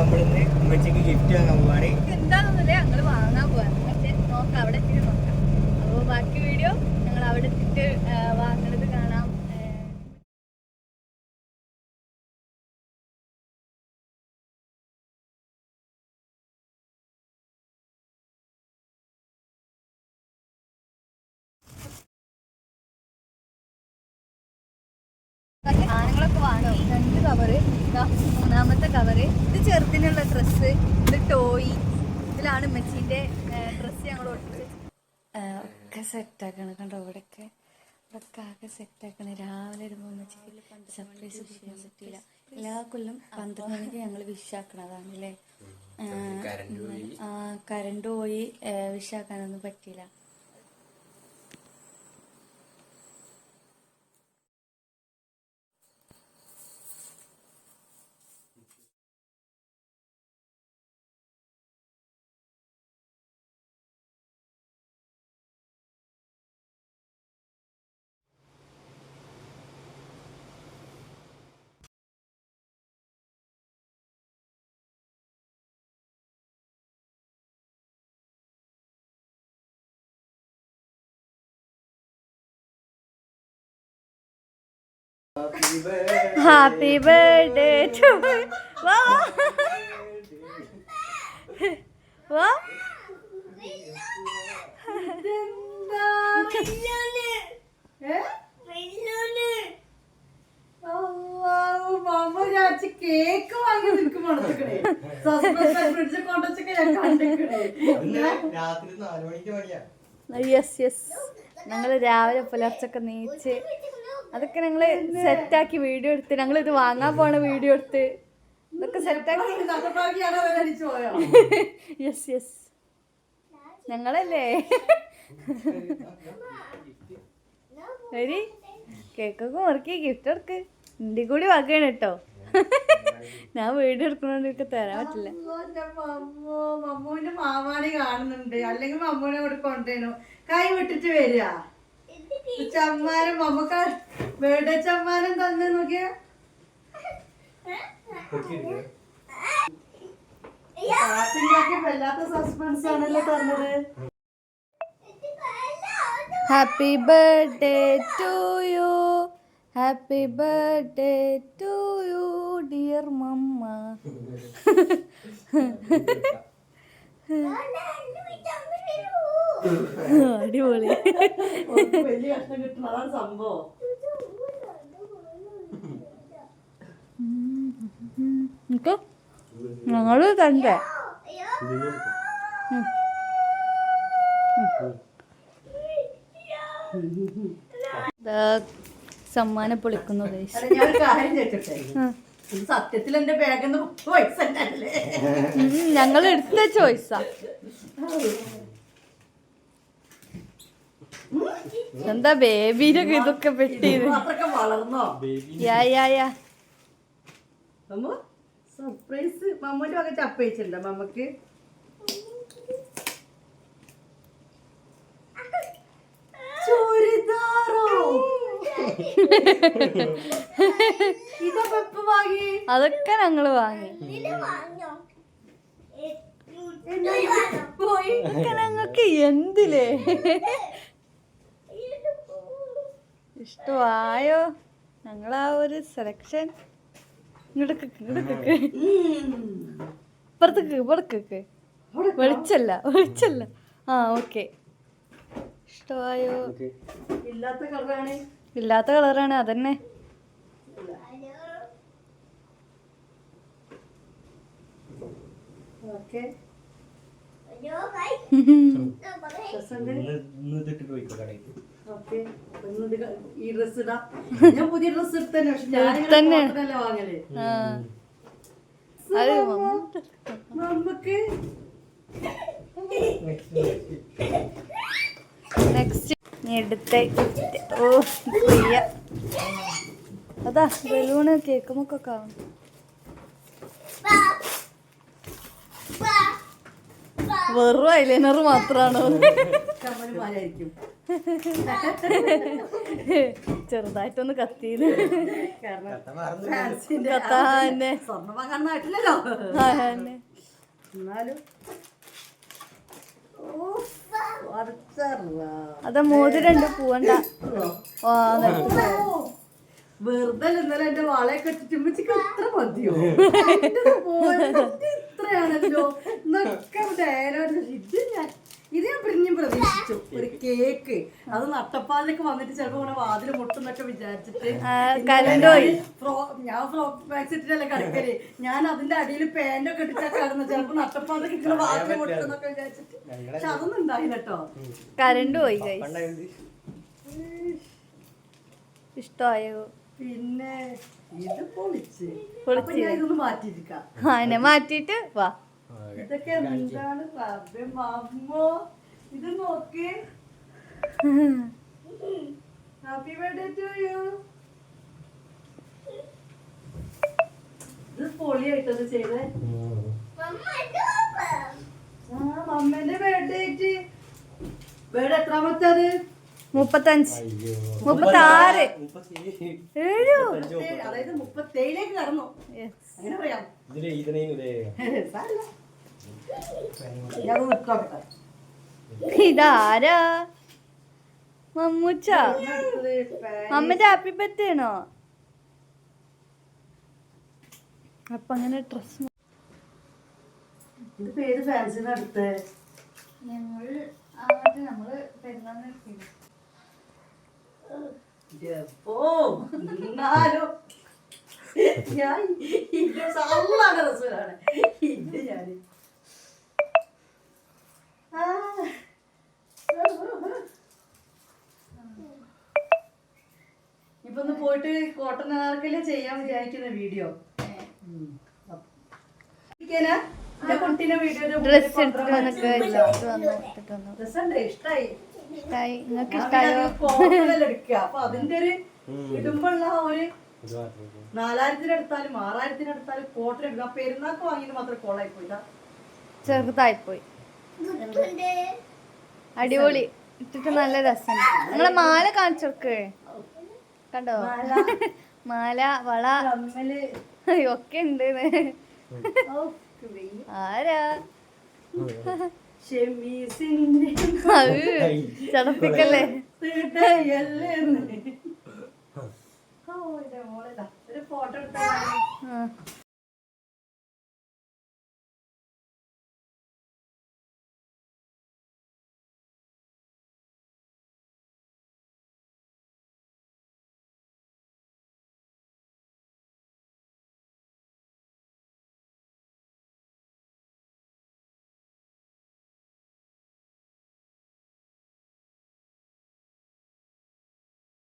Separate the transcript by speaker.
Speaker 1: നമ്മളിന്ന് ഉമ്മച്ചിക്ക് ഗിഫ്റ്റ് വാങ്ങാൻ പോവാണ്.
Speaker 2: എന്താണെന്നില്ല ഞങ്ങൾ വാങ്ങാൻ പോവാണ്. പക്ഷെ നോക്കാം അവിടെ എത്തിയിട്ട് നോക്കാം. അപ്പോൾ ബാക്കി വീഡിയോ ഞങ്ങൾ അവിടെ എത്തിയിട്ട് വാങ്ങണത് കാണാം. ഏ, സാധനങ്ങളൊക്കെ വാങ്ങി. രണ്ട് കവറ് മൂന്നാമത്തെ കവറ് ഇത് ചെറുതിനുള്ള ഡ്രസ്സ് ഇത് ടോയ് ഇതിലാണ് മെച്ചിന്റെ ഡ്രസ്സ് ഞങ്ങൾ ഒട്ടിച്ച് ഒക്കെ സെറ്റാക്കണം കണ്ടോ ഇവിടെയൊക്കെ ഇവിടെയൊക്കെ ആകെ സെറ്റാക്കണം രാവിലെ വരുമ്പോൾ മൂന്ന് സർപ്രൈസ് ചെയ്യാൻ പറ്റില്ല എല്ലാ കൊല്ലം പന്ത്രണ്ട് മണിക്ക് ഞങ്ങൾ വിഷാക്കണതാണ് അല്ലേ ആ കറണ്ട് പോയി വിഷാക്കാനൊന്നും പറ്റിയില്ല ഹാപ്പി ബർത്ത്ഡേ ടു വാ വാ
Speaker 3: കേക്ക് വാങ്ങി നിൽക്കും മണത്തിക്കണേ ഫ്രിഡ്ജ് കൊണ്ടുവച്ചൊക്കെ ഞാൻ കണ്ടിക്കണേ
Speaker 1: രാത്രി നാല് മണിക്ക്
Speaker 2: യെസ് യെസ് ഞങ്ങൾ രാവിലെ പുലർച്ചൊക്കെ നീച്ച് അതൊക്കെ ഞങ്ങൾ സെറ്റാക്കി വീഡിയോ എടുത്ത് ഞങ്ങൾ ഇത് വാങ്ങാൻ പോണ വീഡിയോ എടുത്ത്. Yes yes ഞങ്ങളല്ലേ? വരി കേക്കൊക്കെ മുറുക്കി ഗിഫ്റ്റ് എടുക്ക്. ഇന്ത്യ കൂടി വകയാണ് കേട്ടോ. ഞാൻ വീട് എടുക്കണോണ്ട് എനിക്ക് തരാൻ പറ്റില്ല.
Speaker 3: മമ്മൂന്റെ മാമാനെ കാണുന്നുണ്ട്. അല്ലെങ്കിൽ മമ്മൂനെ കൂടെ കൈ വിട്ടിട്ട് വരിക. ചമ്മാനം മമ്മക്ക് വേടെ ചമ്മാനം തന്നെ നോക്കിയ. വല്ലാത്ത സസ്പെൻസ് ആണല്ലോ തന്നത്.
Speaker 2: Happy birthday to you happy birthday to you dear mamma അടിപൊളി.
Speaker 3: വലിയ സംഭവം.
Speaker 2: തന്റെ സമ്മാനം പൊളിക്കുന്നു
Speaker 3: സത്യത്തിൽ എന്റെ
Speaker 2: ഉം, ഞങ്ങൾ എടുത്ത ചോയ്സാ എന്താ ബേബിന്റെ ഇതൊക്കെ പെട്ടിയത്?
Speaker 3: വളർന്നോ?
Speaker 2: യാ യാ യാ.
Speaker 3: സർപ്രൈസ് മമ്മൂന്റെ വക ചപ്പയിച്ചിട്ടുണ്ടോ മമ്മക്ക്?
Speaker 2: അതൊക്കെ ഞങ്ങൾ വാങ്ങി. ഞങ്ങൾക്ക് എന്തിലേ? ഇഷ്ടമായോ ഞങ്ങളാ ഒരു സെലക്ഷൻ ഇങ്ങോട്ട് ഇങ്ങോട്ട് ഇപ്പുറത്തേക്ക് വെളിച്ചല്ല വെളിച്ചല്ല. ആ ഓക്കെ. ഇഷ്ടമായോ
Speaker 3: ഇല്ലാത്ത കളറാണ്.
Speaker 2: ഇല്ലാത്ത കളറാണ് അതന്നെ.
Speaker 3: ഓക്കെ.
Speaker 1: ഇന്ന് ഇതിട്ട് പോയിക്കോ കടയിൽ
Speaker 3: ഈ ഡ്രസ് ഇടാം. ഞാൻ പുതിയ ഡ്രസ് എടുത്തന്നെ പക്ഷെ
Speaker 2: തന്നെ.
Speaker 3: ഞാൻ വാങ്ങൽ?
Speaker 2: ആ. അത് മമ്മ-
Speaker 3: നമുക്ക്
Speaker 2: നെക്സ്റ്റ് എടുത്ത. ഓ പ്രിയ. അതാ ബലൂണ് കേക്കുമൊക്കെ ആവും. വെറും ഐലൈനർ മാത്രാണോ?
Speaker 3: കമ്മലുമാരായിരിക്കും
Speaker 2: ചെറുതായിട്ടൊന്ന് കത്തിയത് കത്താന്നെ
Speaker 3: സ്വർണം വാങ്ങാൻ നാട്ടിലല്ലോ.
Speaker 2: അതന്നെ.
Speaker 3: എന്നാലും.
Speaker 2: അതാ മോതിരണ്ട് പോവണ്ട.
Speaker 3: വെറുതെ ഇന്നലെ എന്റെ വാളയൊക്കെ ഇട്ടിട്ട് ഉമ്മച്ചിക്ക് ഇത്ര മതിയോ? ഇത്രയാണല്ലോ. എന്നൊക്കെ ഡയലോഗ് ഇത് ഞാൻ ഇത് ഞാൻ പ്രതീക്ഷിച്ചു. ഒരു കേക്ക്. അത് നട്ടപ്പാലിലേക്ക് വന്നിട്ട് ചിലപ്പോ ഇങ്ങനെ വാതിൽ മുട്ടുന്നൊക്കെ വിചാരിച്ചിട്ട്. ഞാൻ ഫ്രോക്ക് ബാക്ക് സെറ്റിലല്ലേ കളിക്കൽ. ഞാൻ അതിന്റെ അടിയിൽ പാന്റൊക്കെ ഇട്ടിട്ടാ കിടന്നത് ചിലപ്പോ നട്ടപ്പാലിലേക്ക് ഇങ്ങനെ വാതിൽ മുട്ടുന്നൊക്കെ വിചാരിച്ചിട്ട്. പക്ഷെ അതൊന്നും ഉണ്ടായില്ല കേട്ടോ
Speaker 2: കരണ്ട് പോയി ഇഷ്ടമായോ
Speaker 3: പിന്നെ ഇത് പൊളിച്ച്.
Speaker 2: പൊളിച്ച്.
Speaker 3: അപ്പൊ ഞാൻ ഇതൊന്ന് മാറ്റിയിരിക്കാം.
Speaker 2: അതിനെ മാറ്റിയിട്ട് വാ.
Speaker 3: ഇതൊക്കെ എന്താണ്? ഇത് നോക്ക്. ഹാപ്പി ബർത്ത്ഡേ ടു യു ഇത് പൊളിയായിട്ടത് ചെയ്തേ? ആ മമ്മേന്റെ ബർത്ത്ഡേ ആയിട്ട്. എത്രാമത്തത്?
Speaker 2: മുപ്പത്തഞ്ച്.
Speaker 1: മുപ്പത്തി
Speaker 2: ആറ്
Speaker 3: മുപ്പത്തേഴ്, അതായത് മുപ്പത്തേഴിലേക്ക് കടന്നു. അങ്ങനെ പറയാം.
Speaker 2: ഇതാരാ? മമ്മൂച്ച. അമ്മന്റെ ഹാപ്പി ബർത്ത്ഡേ ആണോ? അപ്പൊ അങ്ങനെ ഡ്രസ്
Speaker 3: ഇത് പേര് ഫാൻസിന് അടുത്ത്.
Speaker 2: ഞങ്ങൾ ആദ്യം നമ്മൾ പെരുന്നാളിന്
Speaker 3: എപ്പോ? എന്നാലും ഞാൻ ഇത് സല്ലാണ് റസൂലാണ് ഇത് ഞാൻ ആ. ഒന്ന് പോയിട്ട് കോട്ടൺ ആർക്കല്ലേ ചെയ്യാൻ വിചാരിക്കുന്ന വീഡിയോ. കുട്ടീനെ വീഡിയോ.
Speaker 2: ഡ്രസ് എടുത്തിട്ട് വന്നിട്ട്
Speaker 3: ഇഷ്ടായി?
Speaker 2: ഇഷ്ടായി. ഇഷ്ടായോ?
Speaker 3: എടുക്കുക. അപ്പൊ അതിന്റെ ഒരു
Speaker 1: ഇത് മാത്രം
Speaker 3: കോട്ടൺ എടുക്കുക. വാങ്ങിയത് കോളായി പോയില്ല
Speaker 2: ചെറുതായിപ്പോയി. അടിപൊളി. ഇട്ടിട്ട് നല്ല രസം നിങ്ങളെ മാല കാണിച്ചോക്ക് കണ്ടോ? മാല. വള. ഒക്കെ ഉണ്ട്. ആരാ? ചടപ്പിക്കല്ലേ?
Speaker 3: ഒരു ഫോട്ടോ എടുത്താൽ
Speaker 2: ആ.